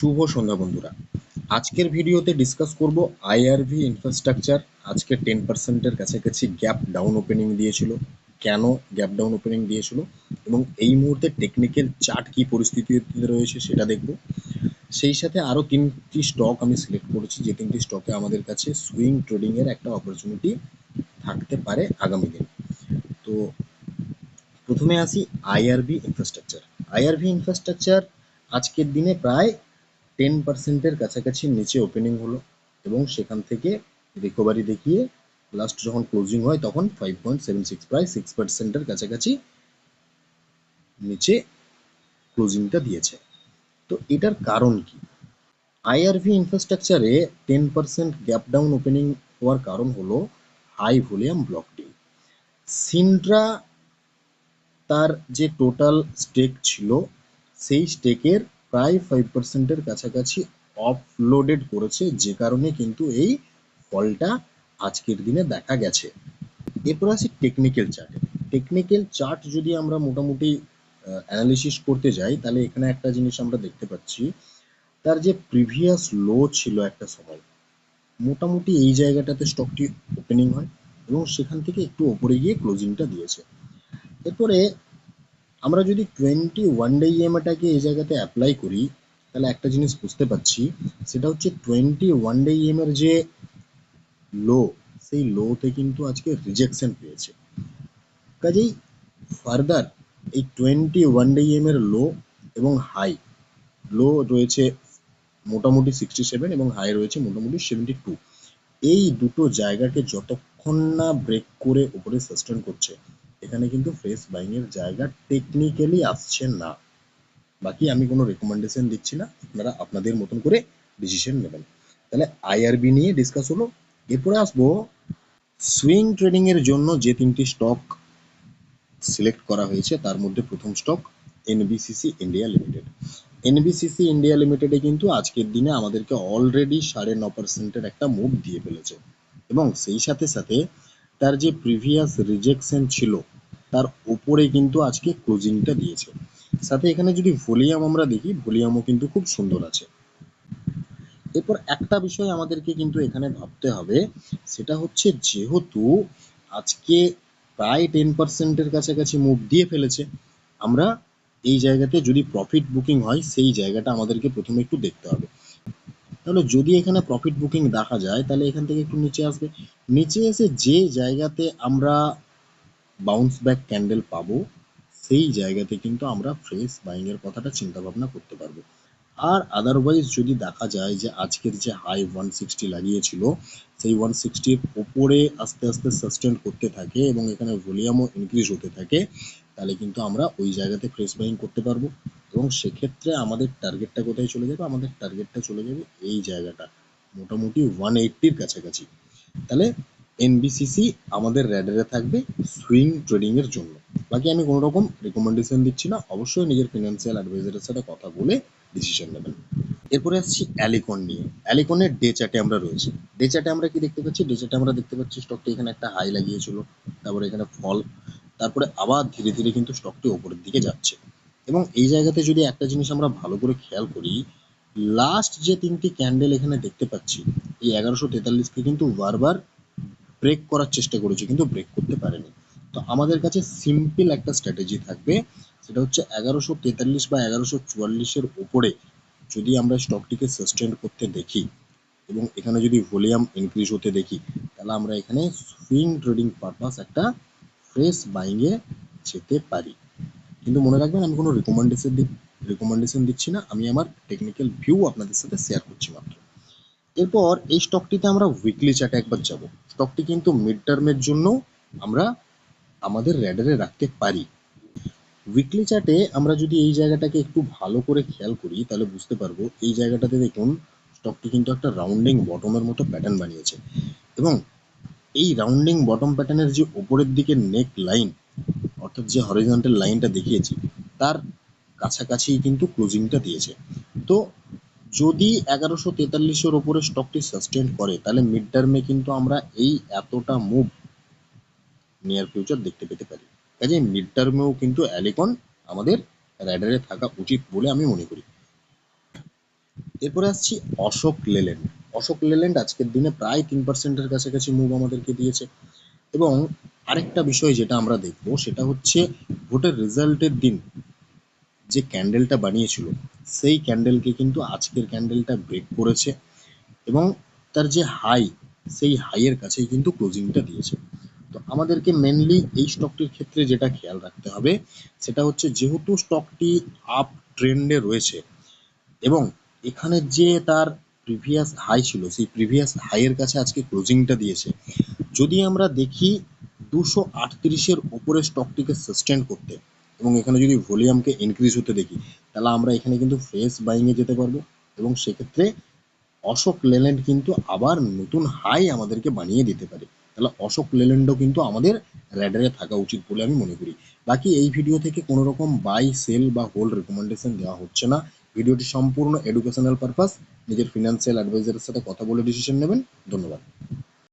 শুভ সন্ধ্যা বন্ধুরা। আজকের ভিডিওতে ডিসকাস করব আইআরভি ইনফ্রাস্ট্রাকচার আজকে টেন পার্সেন্টের কাছাকাছি গ্যাপ ডাউন ওপেনিং দিয়েছিল। কেন গ্যাপ ডাউন ওপেনিং দিয়েছিল? এবং এই মুহূর্তে টেকনিক্যাল চার্ট কি পরিস্থিতিতে রয়েছে সেটা দেখব। সেই সাথে আরও তিনটি স্টক আমি সিলেক্ট করেছি, যে তিনটি স্টকে আমাদের কাছে সুইং ট্রেডিংয়ের একটা অপরচুনিটি থাকতে পারে আগামী দিন। তো প্রথমে আসি আইআরবি ইনফ্রাস্ট্রাকচার আইআরভি ইনফ্রাস্ট্রাকচার আজকের দিনে প্রায় টেন পার্সেন্টের কাছাকাছি নিচে ওপেনিং হলো এবং সেখান থেকে রিকভারি দেখিয়ে লাস্ট যখন ক্লোজিং হয় তখন ফাইভ পয়েন্ট সেভেন সিক্স প্রায় সিক্স পার্সেন্টের কাছাকাছি নিচে ক্লোজিংটা দিয়েছে। তো এটার কারণ কি? আইআরভি ইনফ্রাস্ট্রাকচারে ten percent gap down opening হওয়ার কারণ হলো হাই ভলিউম ব্লক ডিল সিন্ড্রা তার যে টোটাল স্টেক ছিল, সেই স্টেকের প্রায় ফাইভ পার্সেন্টের কাছাকাছি অফলোডেড করেছে, যে কারণে কিন্তু এই ফলটা আজকের দিনে দেখা গেছে। এরপর আসি টেকনিক্যাল চার্টে টেকনিক্যাল চার্ট যদি আমরা মোটামুটি অ্যানালিসিস করতে যাই, তাহলে এখানে একটা জিনিস আমরা দেখতে পাচ্ছি, তার যে প্রিভিয়াস লো ছিল একটা সময়, মোটামুটি এই জায়গাটাতে স্টকটি ওপেনিং হয় এবং সেখান থেকে একটু ওপরে গিয়ে ক্লোজিংটা দিয়েছে। এরপরে আমরা যদি টোয়েন্টি ওয়ান ডে ইএমআইটাকে এই জায়গাতে অ্যাপ্লাই করি, তাহলে একটা জিনিস বুঝতে পারছি, সেটা হচ্ছে টোয়েন্টি ওয়ান ডে ইএম এর যে লো সেই লোতে কিন্তু আজকে রিজেকশন পেয়েছে। কাজেই ফার্দার এই টোয়েন্টি ওয়ান ডে ইএম এর লো এবং হাই লো রয়েছে মোটামুটি সিক্সটি সেভেন এবং হাই রয়েছে মোটামুটি সেভেন্টি টু এই দুটো জায়গাকে যতক্ষণ না ব্রেক করে উপরে সাস্টেন করছে এখানে কিন্তু ফ্রেশ বাইং এর জায়গা টেকনিক্যালি আসছে না। বাকি আমি কোনো রেকমেন্ডেশন দিচ্ছি না, আপনারা আপনাদের মতন করে ডিসিশন নেবেন। তাহলে আইআরবি নিয়ে ডিসকাস হলো, এরপরে আসব সুইং ট্রেডিং এর জন্য যে তিনটি স্টক সিলেক্ট করা হয়েছে, তার মধ্যে প্রথম stock NBCC India limited NBCC India লিমিটেডে কিন্তু আজকের দিনে আমাদেরকে অলরেডি সাড়ে ন পার্সেন্টের একটা মুভ দিয়ে ফেলেছে। এবং সেই সাথে সাথে তার যে প্রিভিয়াস রিজেকশন ছিল, তার উপরে কিন্তু আজকে ক্লোজিংটা দিয়েছে। সাথে এখানে যদি ভলিউম আমরা দেখি ভলিউমও কিন্তু খুব সুন্দর আছে। এরপর একটা বিষয় আমাদেরকে কিন্তু এখানে ভাবতে হবে, সেটা হচ্ছে যেহেতু আজকে প্রায় টেন পার্সেন্টের কাছাকাছি মুভ দিয়ে ফেলেছে, আমরা এই জায়গাতে যদি প্রফিট বুকিং হয়, সেই জায়গাটা আমাদেরকে প্রথমে একটু দেখতে হবে। তাহলে যদি এখানে প্রফিট বুকিং দেখা যায়, তাহলে এখান থেকে একটু নিচে আসবে। নিচে এসে যে জায়গাতে আমরা বাউন্স ব্যাক ক্যান্ডেল পাবো, সেই জায়গাতে কিন্তু আমরা ফ্রেশ বাইং এর কথাটা চিন্তা ভাবনা করতে পারব। আর আদারওয়াইজ যদি দেখা যায় যে আজকের যে হাই ওয়ান সিক্সটি লাগিয়েছিল, সেই ওয়ান সিক্সটির ওপরে আস্তে আস্তে সাস্টেন করতে থাকে এবং এখানে ভলিউমও ইনক্রিজ হতে থাকে, তাহলে কিন্তু আমরা ওই জায়গাতে ফ্রেশ বাইং করতে পারব। এবং সেক্ষেত্রে আমাদের টার্গেটটা কোথায় চলে যাবে? আমাদের টার্গেটটা চলে যাবে এই জায়গাটা। মোটামুটি ওয়ান এইটটির কাছাকাছি। তাহলে এনবিসিসি আমাদের র্যাডারে থাকবে সুইং ট্রেডিং এর জন্য। বাকি আমি কোনো রকম রেকমেন্ডেশন দিচ্ছি না। অবশ্যই নিজের ফিনান্সিয়াল অ্যাডভাইজারের সাথে কথা বলে ডিসিশন নেবেন। এরপরে আসছি অ্যালিকন নিয়ে। অ্যালিকনের ডে চার্টে আমরা রয়েছি। ডে চার্টে আমরা কি দেখতে পাচ্ছি? ডে চার্টে আমরা দেখতে পাচ্ছি স্টকটি এখানে একটা হাই লাগিয়েছিল, তারপরে এখানে ফল তারপরে আবার ধীরে ধীরে কিন্তু স্টকটি ওপরের দিকে যাচ্ছে। এবং এই জায়গাতে যদি একটা জিনিস আমরা ভালো করে খেয়াল করি লাস্ট যে তিনটি ক্যান্ডেল এখানে দেখতে পাচ্ছি, এই এগারোশো তেতাল্লিশকে কিন্তু বারবার ব্রেক করার চেষ্টা করেছে, কিন্তু ব্রেক করতে পারেনি। তো আমাদের কাছে সিম্পল একটা স্ট্র্যাটেজি থাকবে, সেটা হচ্ছে এগারোশো তেতাল্লিশ বা এগারোশো চুয়াল্লিশের উপরে যদি আমরা স্টকটিকে সাস্টেন করতে দেখি, এবং এখানে যদি ভলিউম ইনক্রিজ হতে দেখি, তাহলে আমরা এখানে সুইং ট্রেডিং পারপাস একটা ফ্রেশ বাইংয়ে যেতে পারি। কিন্তু মনে রাখবেন, আমি কোনো রেকমেন্ডেশন দিই রেকমেন্ডেশন দিচ্ছি না। আমি আমার টেকনিক্যাল ভিউ আপনাদের সাথে শেয়ার করছি মাত্র। এরপর এই স্টকটিতে আমরা উইকলি চার্টে একবার যাব। স্টকটি কিন্তু মিড টার্মের জন্য আমরা আমাদের র্যাডারে রাখতে পারি। উইকলি চার্টে আমরা যদি এই জায়গাটাকে একটু ভালো করে খেয়াল করি, তাহলে বুঝতে পারব এই জায়গাটাতে দেখুন স্টকটি কিন্তু একটা রাউন্ডিং বটমের মতো প্যাটার্ন বানিয়েছে। এবং এই রাউন্ডিং বটম প্যাটার্নের যে উপরের দিকে নেক লাইন অর্থাৎ যে হরিজন্টাল লাইনটা দেখিয়েছি, তার কাছাকাছি কিন্তু ক্লোজিংটা দিয়েছে। তো যদি এগারোশো তেতাল্লিশের ওপরে স্টকটি সাস্টেন করে, তাহলে মিড টার্মে কিন্তু আমরা এই এতটা মুভ নিয়ার ফিউচার দেখতে পেতে পারি। কাজে মিড টার্মেও কিন্তু অ্যালিকন আমাদের র্যাডারে থাকা উচিত বলে আমি মনে করি। এরপরে আসছি অশোক লেল্যান্ড। অশোক লেল্যান্ড আজকের দিনে প্রায় তিন পার্সেন্টের কাছাকাছি মুভ আমাদেরকে দিয়েছে এবং আরেকটা বিষয় যেটা আমরা দেখব, সেটা হচ্ছে ভোটের রেজাল্টের দিন যে ক্যান্ডেলটা বানিয়েছিল, সেই ক্যান্ডেলকে কিন্তু আজকের ক্যান্ডেলটা ব্রেক করেছে এবং তার যে হাই, সেই হাইয়ের কাছেই কিন্তু ক্লোজিংটা দিয়েছে। তো আমাদেরকে মেনলি এই স্টকটির ক্ষেত্রে যেটা খেয়াল রাখতে হবে, সেটা হচ্ছে যেহেতু স্টকটি আপ ট্রেন্ডে রয়েছে এবং এখানে যে তার প্রিভিয়াস হাই ছিল, সেই প্রিভিয়াস হাইয়ের কাছে আজকে ক্লোজিংটা দিয়েছে, যদি আমরা দেখি দুশো আটত্রিশের ওপরে স্টকটিকে সাস্টেন করতে এবং এখানে যদি ভলিউমকে ইনক্রিজ হতে দেখি, তাহলে আমরা এখানে কিন্তু ফ্রেশ বাইংয়ে যেতে পারব এবং সেক্ষেত্রে অশোক লেল্যান্ড কিন্তু আবার নতুন হাই আমাদেরকে বানিয়ে দিতে পারে। তাহলে অশোক লেল্যান্ডও কিন্তু আমাদের র্যাডারে থাকা উচিত বলে আমি মনে করি। বাকি এই ভিডিও থেকে কোনো রকম বাই সেল বা হোল্ড রেকমেন্ডেশন দেওয়া হচ্ছে না। ভিডিওটি সম্পূর্ণ এডুকেশনাল পারপাস নিজের ফিনান্সিয়াল অ্যাডভাইজারের সাথে কথা বলে ডিসিশন নেবেন। ধন্যবাদ।